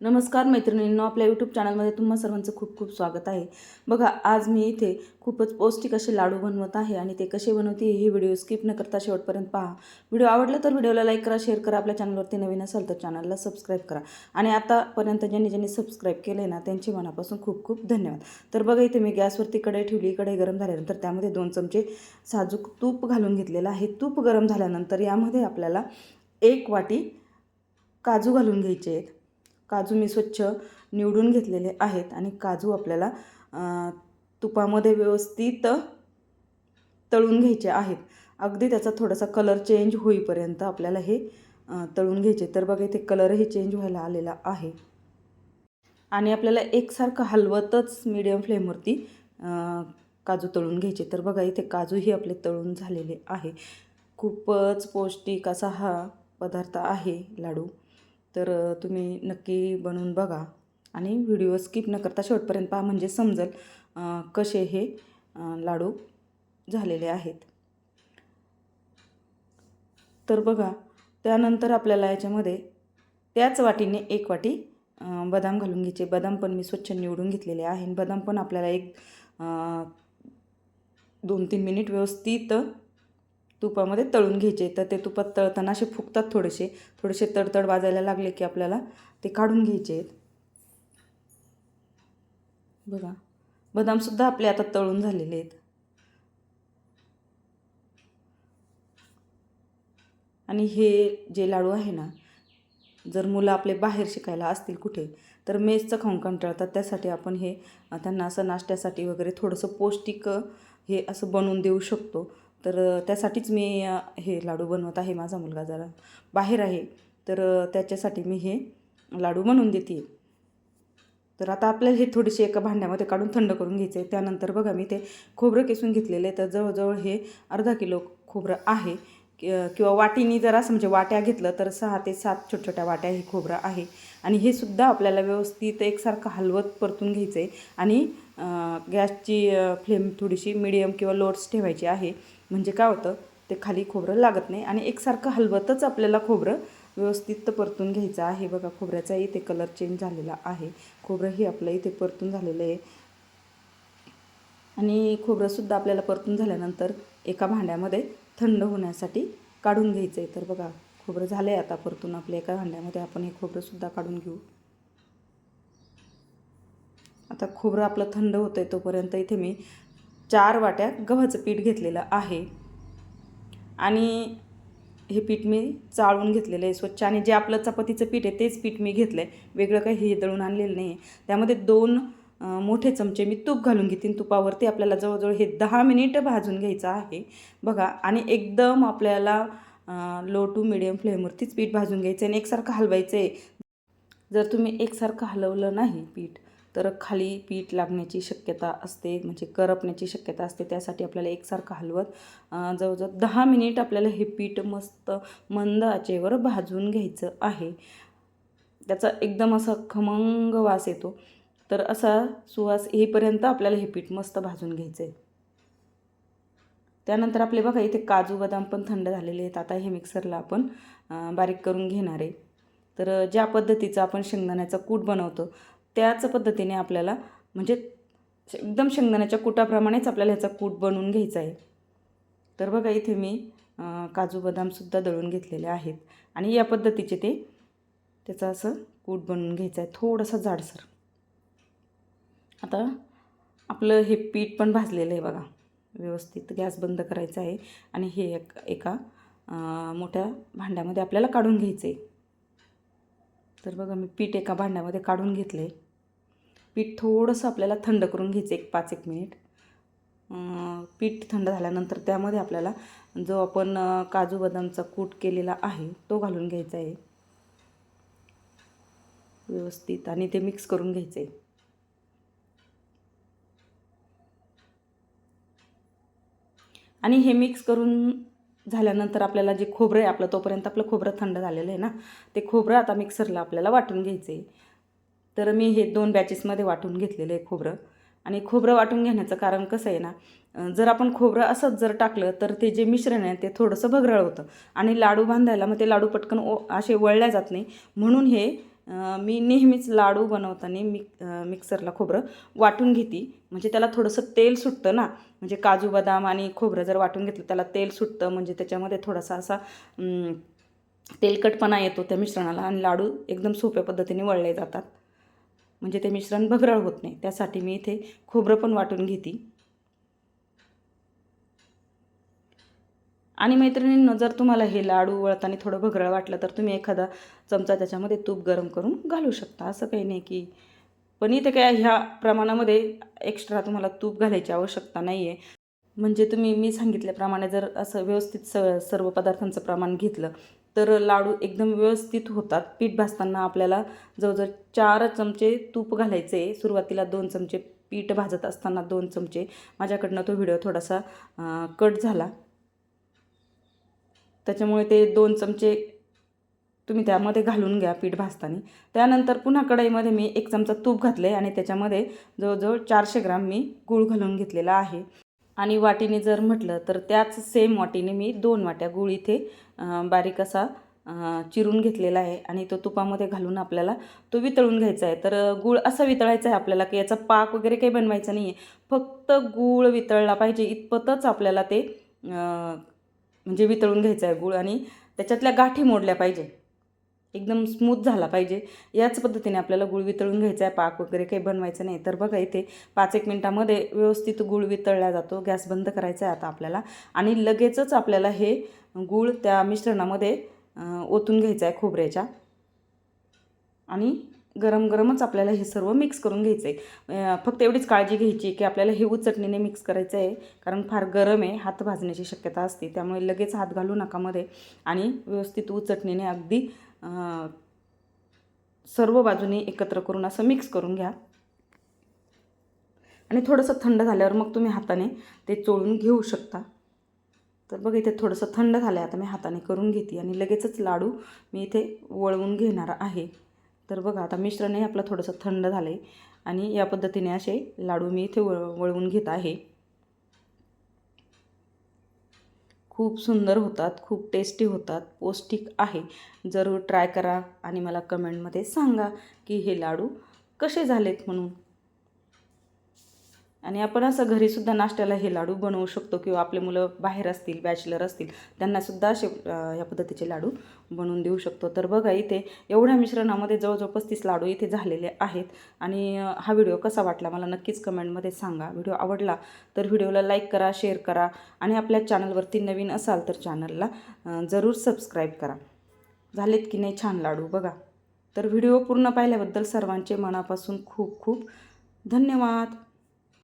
नमस्कार मैत्रिणींनो आपल्या यूट्यूब चॅनलमध्ये तुम्हा सर्वांचं खूप खूप स्वागत आहे. बघा आज मी इथे खूपच पौष्टिक असे लाडू बनवत आहे आणि ते कसे बनवते हे व्हिडिओ स्किप न करता शेवटपर्यंत पहा. व्हिडिओ आवडला तर व्हिडिओला लाईक करा शेअर करा आपल्या चॅनलवरती नवीन असाल तर चॅनलला सबस्क्राईब करा. आणि आतापर्यंत ज्यांनी ज्यांनी सबस्क्राईब केले ना त्यांचे मनापासून खूप खूप धन्यवाद. तर बघा इथे मी गॅसवरती कढई ठेवली. कढई गरम झाल्यानंतर त्यामध्ये दोन चमचे साजूक तूप घालून घेतलेलं आहे. तूप गरम झाल्यानंतर यामध्ये आपल्याला एक वाटी काजू घालून घ्यायचे आहेत. काजू मी स्वच्छ निवडून घेतलेले आहेत आणि काजू आपल्याला तुपामध्ये व्यवस्थित तळून घ्यायचे आहेत. अगदी त्याचा थोडासा कलर चेंज होईपर्यंत आपल्याला हे तळून घ्यायचे. तर बघा इथे कलरही चेंज व्हायला आलेला आहे. आणि आपल्याला एकसारखं हलवतच मीडियम फ्लेमवरती काजू तळून घ्यायचे. तर बघा इथे काजूही आपले तळून झालेले आहे. खूपच पौष्टिक असा हा पदार्थ आहे लाडू. तर तुम्ही नक्की बनवून बघा आणि व्हिडिओ स्किप न करता शेवटपर्यंत पहा म्हणजे समजेल कसे हे लाडू झालेले आहेत. तर बघा त्यानंतर आपल्याला याच्यामध्ये त्याच वाटीने एक वाटी बदाम घालून घ्यायचे. बदाम पण मी स्वच्छ निवडून घेतलेले आहे आणि बदाम पण आपल्याला एक दोन तीन मिनिट व्यवस्थित तुपामध्ये तळून घ्यायचे. तर ते तुपात तळताना असे फुगतात थोडेसे. थोडेसे तडतड वाजायला लागले की आपल्याला ते काढून घ्यायचे. आहेत बघा बदामसुद्धा आपले आता तळून झालेले आहेत. आणि हे जे लाडू आहे ना जर मुलं आपले बाहेर शिकायला असतील कुठे तर मेसचं खाऊन कंटाळतात. त्यासाठी आपण हे त्यांना असं नाश्त्यासाठी वगैरे थोडंसं पौष्टिक हे असं बनवून देऊ शकतो. तर त्यासाठीच मी हे लाडू बनवत आहे माझा मुलगा जरा बाहेर आहे. तर त्याच्यासाठी मी हे लाडू बनवून देते. तर आता आपल्याला हे थोडेसे एका भांड्यामध्ये काढून थंड करून घ्यायचे आहे त्यानंतर बघा मी ते खोबरं किसून घेतलेलं आहे तर जवळजवळ हे अर्धा किलो खोबरं आहे. किंवा वाटीनी जरा असं म्हणजे वाट्या घेतलं तर सहा ते सात छोट्या छोट्या वाट्या हे खोबरं आहे. आणि हे सुद्धा आपल्याला व्यवस्थित एकसारखं हलवत परतून घ्यायचं आहे आणि गॅसची फ्लेम थोडीशी मिडियम किंवा लोट्स ठेवायची आहे. म्हणजे काय होतं ते खाली खोबरं लागत नाही आणि एकसारखं हलवतच आपल्याला खोबरं व्यवस्थित परतून घ्यायचं आहे. बघा खोबऱ्याचा इथे कलर चेंज झालेला आहे. खोबरंही आपलं इथे परतून झालेलं आहे. आणि खोबरंसुद्धा आपल्याला परतून झाल्यानंतर एका भांड्यामध्ये थंड होण्यासाठी काढून घ्यायचं आहे तर बघा खोबरं झालं आहे आता परतून आपल्या एका भांड्यामध्ये. आपण हे खोबरंसुद्धा काढून घेऊ. आता खोबरं आपलं थंड होतं आहे तोपर्यंत इथे मी चार वाट्या गव्हाचं पीठ घेतलेलं आहे. आणि हे पीठ मी चाळून घेतलेलं आहे स्वच्छ. आणि जे आपलं चपातीचं पीठ आहे तेच पीठ मी घेतलं आहे वेगळं काही हे दळून आणलेलं नाही आहे. त्यामध्ये दोन मोठे चमचे मी तूप घालून घेतीन तुपावरती आपल्याला जवळजवळ हे दहा मिनिट भाजून घ्यायचं आहे. बघा आणि एकदम आपल्याला लो टू मिडियम फ्लेमवरतीच पीठ भाजून घ्यायचं आहे. आणि एकसारखं हलवायचं आहे. जर तुम्ही एकसारखं हलवलं नाही पीठ तर खाली पीठ लागण्याची शक्यता असते म्हणजे करपण्याची शक्यता असते. त्यासाठी आपल्याला एकसारखं हलवत जवळजवळ दहा मिनिट आपल्याला हे पीठ मस्त मंद आचेवर भाजून घ्यायचं आहे. त्याचा एकदम असा खमंग वास येतो. तर असा सुवास येईपर्यंत आपल्याला हे पीठ मस्त भाजून घ्यायचं आहे त्यानंतर आपले बघा इथे काजू बदाम पण थंड झालेले आहेत. आता हे मिक्सरला आपण बारीक करून घेणार आहे. तर ज्या पद्धतीचं आपण शेंगदाण्याचा कूट बनवतो त्याच पद्धतीने आपल्याला म्हणजे एकदम शेंगदाण्याच्या कुटाप्रमाणेच आपल्याला ह्याचा कूट बनवून घ्यायचा आहे. तर बघा इथे मी काजू बदामसुद्धा दळून घेतलेले आहेत आणि या पद्धतीचे ते त्याचं असं कूट बनवून घ्यायचं आहे थोडंसं जाडसर. आता आपलं हे पीठ पण भाजलेलं आहे बघा व्यवस्थित गॅस बंद करायचा आहे आणि हे एक एका मोठ्या भांड्यामध्ये आपल्याला काढून घ्यायचं आहे. तर बघा मी पीठ एका भांड्यामध्ये काढून घेतलं आहे पीठ थोडंसं आपल्याला थंड करून घ्यायचं एक पाच एक मिनिट. पीठ थंड झाल्यानंतर त्यामध्ये आपल्याला जो आपण काजू बदामचा कूट केलेला आहे तो घालून घ्यायचा आहे. व्यवस्थित. आणि ते मिक्स करून घ्यायचं आहे आणि हे मिक्स करून झाल्यानंतर आपल्याला जे खोबरं आहे आपलं तोपर्यंत आपलं खोबरं थंड झालेलं आहे ना ते खोबरं आता मिक्सरला आपल्याला वाटून घ्यायचं आहे तर मी हे दोन बॅचेसमध्ये वाटून घेतलेलं आहे खोबरं. आणि खोबरं वाटून घेण्याचं कारण कसं आहे ना जर आपण खोबरं असंच जर टाकलं तर ते जे मिश्रण आहे ते थोडंसं भगरळ होतं. आणि लाडू बांधायला मग ते लाडू पटकन ओ असे वळल्या जात नाही. म्हणून हे मी नेहमीच लाडू बनवताना मिक मिक्सरला खोबरं वाटून घेते. म्हणजे त्याला थोडंसं तेल सुटतं ना. म्हणजे काजू बदाम आणि खोबरं जर वाटून घेतलं त्याला तेल सुटतं. म्हणजे त्याच्यामध्ये थोडासा असा तेलकटपणा येतो त्या मिश्रणाला. आणि लाडू एकदम सोप्या पद्धतीने वळले जातात. म्हणजे ते मिश्रण भगरळ होत नाही. त्यासाठी मी इथे खोबरं पण वाटून घेते. आणि मैत्रिणींनो जर तुम्हाला हे लाडू वळताना थोडं भगरळ वाटलं तर तुम्ही एखादा चमचा त्याच्यामध्ये तूप गरम करून घालू शकता. असं काही नाही की पण इथे काय ह्या प्रमाणामध्ये एक्स्ट्रा तुम्हाला तूप घालायची आवश्यकता नाही आहे म्हणजे तुम्ही मी सांगितल्याप्रमाणे जर असं व्यवस्थित स सर्व पदार्थांचं प्रमाण घेतलं तर लाडू एकदम व्यवस्थित होतात. पीठ भाजताना आपल्याला जवळजवळ चार चमचे तूप घालायचे. सुरुवातीला दोन चमचे पीठ भाजत असताना दोन चमचे. माझ्याकडनं तो व्हिडिओ थोडासा कट झाला. त्याच्यामुळे ते दोन चमचे तुम्ही त्यामध्ये घालून घ्या पीठ भाजताना. त्यानंतर पुन्हा कढईमध्ये मी एक चमचा तूप घातले आणि त्याच्यामध्ये जवळजवळ चारशे ग्राम मी गूळ घालून घेतलेला आहे. आणि वाटीने जर म्हटलं तर त्याच सेम वाटीने मी दोन वाट्या गूळ इथे बारीक असा चिरून घेतलेला आहे. आणि तो तुपामध्ये घालून आपल्याला तो वितळून घ्यायचा आहे. तर गूळ असा वितळायचा आहे आपल्याला की याचा पाक वगैरे काही बनवायचा नाही आहे फक्त गूळ वितळला पाहिजे. इतपतच आपल्याला ते म्हणजे वितळून घ्यायचं आहे गूळ आणि त्याच्यातल्या गाठी मोडल्या पाहिजे. एकदम स्मूथ झाला पाहिजे. याच पद्धतीने आपल्याला गुळ वितळून घ्यायचा आहे पाक वगैरे काही बनवायचं नाही. तर बघा इथे पाच एक मिनटामध्ये व्यवस्थित गुळ वितळला जातो गॅस बंद करायचा आहे आता आपल्याला. आणि लगेचच आपल्याला हे गूळ त्या मिश्रणामध्ये ओतून घ्यायचं आहे खोबऱ्याच्या. आणि गरम गरमच आपल्याला हे सर्व मिक्स करून घ्यायचं आहे फक्त एवढीच काळजी घ्यायची की आपल्याला हे चटणीने मिक्स करायचं आहे कारण फार गरम आहे हात भाजण्याची शक्यता असते. त्यामुळे लगेच हात घालू नका मध्ये. आणि व्यवस्थित चटणीने अगदी सर्व बाजूनी एकत्र करून असं मिक्स करून घ्या. आणि थोडंसं थंड झाल्यावर मग तुम्ही हाताने ते चोळून घेऊ शकता. तर बघ इथे थोडंसं थंड झालं आहे आता मी हाताने करून घेते. आणि लगेचच लाडू मी इथे वळवून घेणार आहे. तर बघा आता मिश्रणही आपलं थोडंसं थंड झालं आहे आणि या पद्धतीने असे लाडू मी इथे वळ वळवून घेत आहे. खूप सुंदर होतात खूप टेस्टी होतात पौष्टिक आहे. जरूर ट्राय करा आणि मला कमेंटमध्ये सांगा की हे लाडू कसे झालेत म्हणून. आणि आपण असं घरीसुद्धा नाश्त्याला हे लाडू बनवू शकतो किंवा आपले मुलं बाहेर असतील बॅचलर असतील त्यांनासुद्धा असे या पद्धतीचे लाडू बनवून देऊ शकतो. तर बघा इथे एवढ्या मिश्रणामध्ये जवळजवळ पस्तीस लाडू इथे झालेले आहेत. आणि हा व्हिडिओ कसा वाटला मला नक्कीच कमेंटमध्ये सांगा. व्हिडिओ आवडला तर व्हिडिओला लाईक करा शेअर करा आणि आपल्या चॅनलवरती नवीन असाल तर चॅनलला जरूर सबस्क्राईब करा. झालेत की नाही छान लाडू बघा. तर व्हिडिओ पूर्ण पाहिल्याबद्दल सर्वांचे मनापासून खूप खूप धन्यवाद.